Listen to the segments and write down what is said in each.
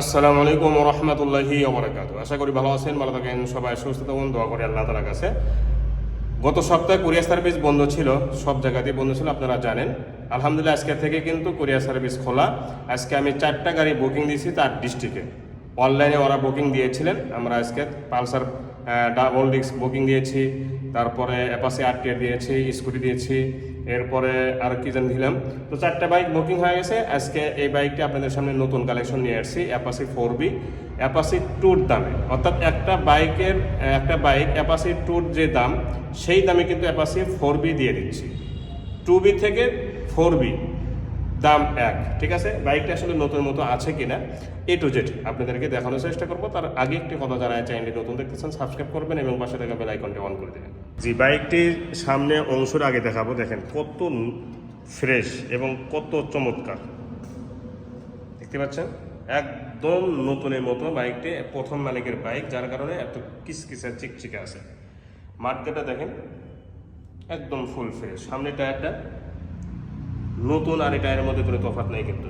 আসসালামু আলাইকুম রহমতুল্লাহি ওবরাকাত আশা করি ভালো আছেন, ভালো থাকেন, সবাই সুস্থ থাকুন, দোয়া করি আল্লাহ তালার কাছে। গত সপ্তাহে কোরিয়া সার্ভিস বন্ধ ছিল, সব জায়গাতেই বন্ধ ছিল, আপনারা জানেন। আলহামদুলিল্লাহ, আজকে থেকে কিন্তু কোরিয়া সার্ভিস খোলা। আজকে আমি চারটা গাড়ি বুকিং দিয়েছি তার ডিস্ট্রিক্টে। অনলাইনে ওরা বুকিং দিয়েছিলেন, আমরা আজকে পালসার ডাবল ডিস্ক বুকিং দিয়েছি, তারপরে অ্যাপাসি আরটিআর দিয়েছি, স্কুটি দিয়েছি, এরপরে আর কি জানি দিলাম। তো চারটা বাইক বুকিং হয়ে গেছে। আজকে এই বাইকটা আপনাদের সামনে নতুন কালেকশন নিয়ে আসছি অ্যাপাসি ফোর বি অ্যাপাসি টুর দামে। অর্থাৎ একটা বাইকের, একটা বাইক অ্যাপাসি টুর যে দাম, সেই দামে কিন্তু অ্যাপাসি ফোর বি দিয়ে দিচ্ছি। টু বি থেকে ফোর বি। দাম এক, ঠিক আছে? বাইকটা আসলে নতুন মতো আছে কিনা এ টু জেড আপনাদেরকে দেখানোর চেষ্টা করব। তার আগে একটি কথা জানায় চ্যানেলটি নতুন দেখতেছেন, সাবস্ক্রাইব করবেন এবং পাশে থাকা বেল আইকনটি অন করে দেবেন। জি, বাইকটির সামনে অংশের আগে দেখাবো, দেখেন কত ফ্রেশ এবং কত চমৎকার। দেখতে পাচ্ছেন? একদম নতুনের মতো বাইকটি, প্রথম মালিকের বাইক, যার কারণে এত কিসকিসে চিকচিকে আছে। মার্কেটটা দেখেন, একদম ফুল ফ্রেশ সামনে টায়ারটা নতুন আর টায়ারের মধ্যে কোনো তফাৎ নেই কিন্তু।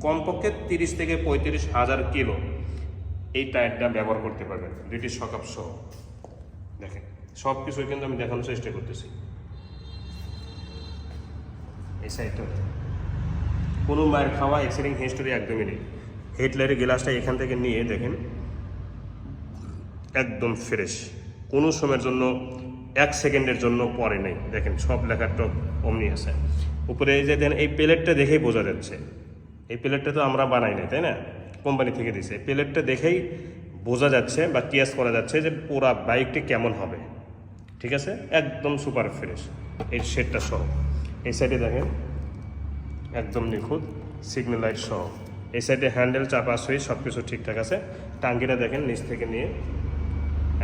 কমপক্ষে তিরিশ থেকে পঁয়ত্রিশ হাজার কিলো এই টায়ারটা ব্যবহার করতে পারবেন, ব্রিটিশ সকাপ সহ। দেখেন সব কিছুই কিন্তু আমি দেখানোর চেষ্টা করতেছি। এই সাইডটা। কোনো মায়ের খাওয়া এক্সিডিং হিস্টোরি একদমই নেই। হেডলাইটের গ্লাসটা এখান থেকে নিয়ে দেখেন, একদম ফ্রেশ কোনো সময়ের জন্য, এক সেকেন্ডের জন্য পরে নেই। দেখেন, সব লেখার টপ অমনি আছে। উপরে এই যে দেন, এই প্লেটটা দেখেই বোঝা যাচ্ছে। এই প্লেটটা তো আমরা বানাই নাই, তাই না? কোম্পানি থেকে দিছে। এই প্লেটটা দেখেই বোঝা যাচ্ছে বা কিয়াস করা যাচ্ছে যে পুরা বাইকটি কেমন হবে। ঠিক আছে? একদম সুপার ফ্রেশ এই শেডটা সহ। এই সাইডে দেখেন, একদম নিখুঁত সিগন্যাল লাইট সহ। এই সাইডে হ্যান্ডেল চাপা সুইচ সব কিছু ঠিকঠাক আছে। টাঙ্কিটা দেখেন, নিচ থেকে নিয়ে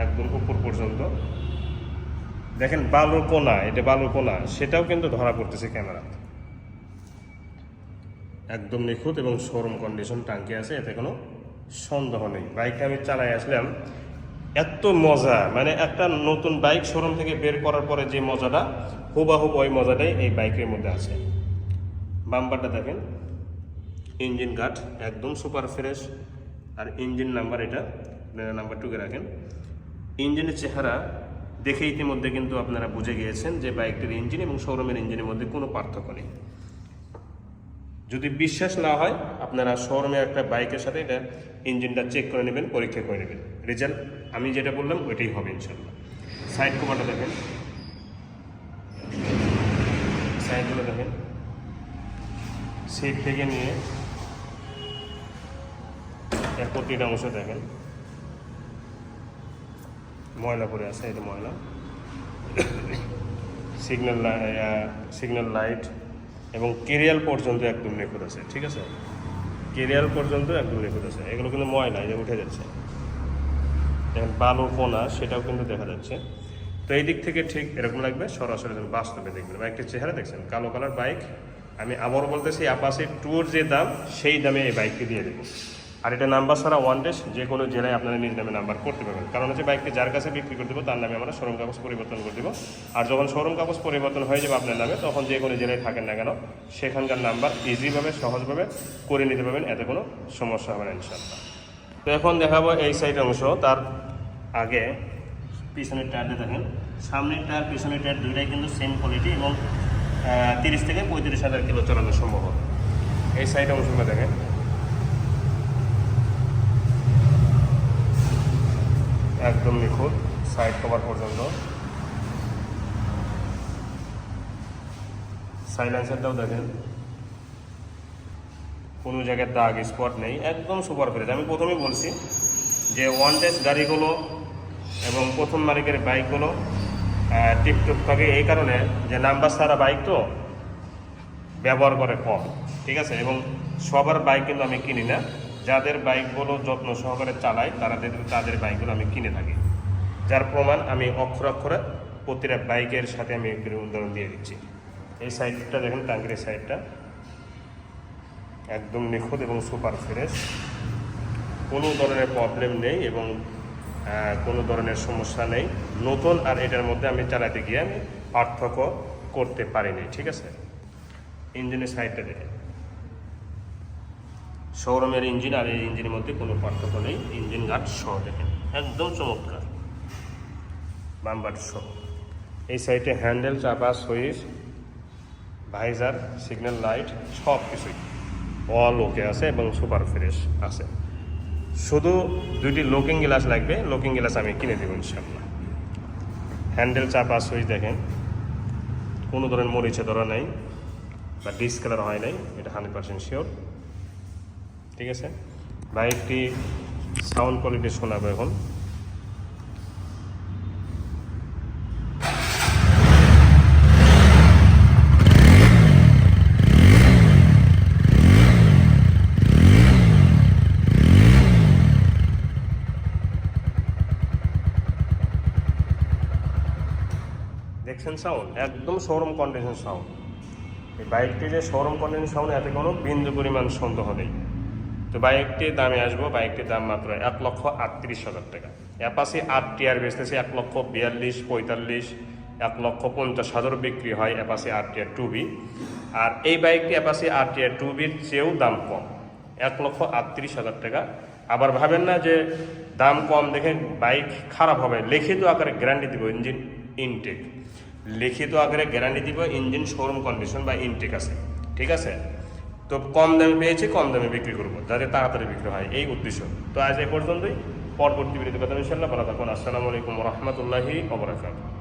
একদম উপর পর্যন্ত দেখেন বালুর কোনা, এটা বালুর কোনা, সেটাও কিন্তু ধরা পড়তেছে ক্যামেরা। একদম নিখুঁত এবং শোরুম কন্ডিশন টাঙ্কি আছে, এতে কোনো সন্দেহ নেই। বাইকটা আমি চালাই আসলাম, এত মজা মানে একটা নতুন বাইক শোরুম থেকে বের করার পরে যে মজাটা হুবাহুব ওই মজাটাই এই বাইকের মধ্যে আছে। বাম্পারটা দেখেন, ইঞ্জিন কাঠ একদম সুপার ফ্রেশ। আর ইঞ্জিন নাম্বার এটা নাম্বার টুকে রাখেন। ইঞ্জিনের চেহারা দেখে ইতিমধ্যে কিন্তু আপনারা বুঝে গিয়েছেন যে বাইকটির ইঞ্জিন এবং শোরুমের ইঞ্জিনের মধ্যে কোনো পার্থক্য নেই। যদি বিশ্বাস না হয়, আপনারা শোরুমে একটা বাইকের সাথে এটা ইঞ্জিনটা চেক করে নেবেন, পরীক্ষা করে নেবেন। রেজাল্ট আমি যেটা বললাম, ওইটাই হবে ইনশাল্লাহ সাইড কভারটা দেখেন। সাইডগুলো দেখেন। সিট থেকে নিয়ে প্রতিটা অংশ দেখেন। ময়লা পড়ে আছে এটা ময়লা। সিগন্যাল সিগন্যাল লাইট এবং কেরিয়াল পর্যন্ত একদম নিখুঁত আছে, ঠিক আছে? কেরিয়াল পর্যন্ত একদম নিখুঁত আছে। এগুলো কিন্তু ময়লা এটা উঠে যাচ্ছে। দেখেন, বালু কোনা সেটাও কিন্তু দেখা যাচ্ছে। তো এই দিক থেকে ঠিক এরকম লাগবে, সরাসরি বাস্তবে দেখবেন। বাইকটির চেহারা দেখছেন, কালো কালার বাইক। আমি আবারও বলতেছি অ্যাপাসি ট্যুর যে দাম, সেই দামে এই বাইকটি দিয়ে দেবো। আর এটা নাম্বার ছাড়া ওয়ান ডেস যে কোনো জেলায় আপনারা নিজ নামে নাম্বার করতে পারবেন। কারণ হচ্ছে বাইকটি যার কাছে বিক্রি করে দেবো, তার নামে আমরা শোরুম কাগজ পরিবর্তন করে দেবো। আর যখন শোরুম কাগজ পরিবর্তন হয়ে যাবে আপনার নামে, তখন যে কোনো জেলায় থাকেন না কেন, সেখানকার নাম্বার ইজিভাবে সহজভাবে করে নিতে পারবেন, এতে কোনো সমস্যা হবে না ইনশাল্লাহ তো এখন দেখাবো এই সাইড অংশ। তার আগে পিছনের টায়ারটা দেখেন। সামনের টায়ার, পিছনের টায়ার দুইটাই কিন্তু সেম কোয়ালিটি এবং তিরিশ থেকে পঁয়ত্রিশ হাজার কিলো চালানো সম্ভব। এই সাইড অংশগুলো দেখেন। একদম নিখুঁত সাইড কভার পর্যন্ত। সাইলেন্সারটাও দেখেন। কোনো জায়গায় দাগ স্পট নেই, একদম সুপার ফ্রেশ আমি প্রথমেই বলছি যে ওয়ান ডেস গাড়িগুলো এবং প্রথম মালিকের বাইকগুলো টিপটপ থাকে। এই কারণে যে নাম্বার সারা বাইক তো ব্যবহার করে কম, ঠিক আছে? এবং সবার বাইক কিন্তু আমি কিনি না। যাদের বাইকগুলো যত্ন সহকারে চালাই তাদের তাদের বাইকগুলো আমি কিনে থাকি। যার প্রমাণ আমি অক্ষর অক্ষরে প্রতিটা বাইকের সাথে আমি একটু উদাহরণ দিয়ে দিচ্ছি। এই সাইডটা দেখেন টাঙ্কির সাইডটা। একদম নিখুঁত এবং সুপার ফ্রেশ। কোনো ধরনের প্রবলেম নেই এবং কোনো ধরনের সমস্যা নেই। নতুন আর এটার মধ্যে আমি চালাতে গিয়ে আমি পার্থক্য করতে পারিনি, ঠিক আছে? ইঞ্জিনের সাইডটা দেখে শোরুমের ইঞ্জিন আর এই ইঞ্জিনের মধ্যে কোনো পার্থক্য নেই। ইঞ্জিন গার্ড সহ দেখেন। একদম চমৎকার। বাম্বার সহ এই সাইডে হ্যান্ডেল, চাপা, সুইচ, ভাইজার, সিগন্যাল, লাইট, সব কিছুই। অল ওকে আছে এবং সুপার ফ্রেশ আছে। শুধু দুইটি লুকিং গ্লাস লাগবে। লুকিং গ্লাস আমি কিনে দেবো ইনশাল্লাহ হ্যান্ডেল, চাপা, সুইচ দেখেন। কোনো ধরনের মরিচে ধরা নেই বা ডিসকালার হয় নাই। এটা হান্ড্রেড পার্সেন্ট শিওর। ঠিক আছে? বাইকটি সাউন্ড কোয়ালিটি শোনাবো এখন। দেখছেন সাউন্ড? একদম শোরুম কন্ডিশন সাউন্ড এই বাইকটি যে শোরুম কন্ডিশন সাউন্ড এতে কোনো বিন্দু পরিমাণ সন্দেহ নেই। তো বাইকটির দামে আসব বাইকটির দাম মাত্র এক লক্ষ আটত্রিশ হাজার টাকা। অ্যাপাসি আট টিয়ার বেচতেছে এক লক্ষ বিয়াল্লিশ, পঁয়তাল্লিশ, এক লক্ষ পঞ্চাশ হাজার বিক্রি হয় অ্যাপাসি আট টিয়ার টু বি আর এই বাইকটি অ্যাপাসি আট টিয়ার টু বির চেয়েও দাম কম, এক লক্ষ আটত্রিশ হাজার টাকা। আবার ভাবেন না যে দাম কম দেখে বাইক খারাপ হবে, লিখিত আকারে গ্যারান্টি দিব ইঞ্জিন ইনটেক লিখিত আকারে গ্যারান্টি দিব ইঞ্জিন শোরুম কন্ডিশন বা ইনটেক আছে, ঠিক আছে? তো কম দামে পেয়েছি, কম দামে বিক্রি করব। যাতে তাড়াতাড়ি বিক্রি হয়, এই উদ্দেশ্য। তো আজ এ পর্যন্তই। পরবর্তী বিরতি কথা ইনশাল্লাহ ভালো থাকুন। আসসালামু আলাইকুম রহমতুল্লাহি ওবরাকাতুহ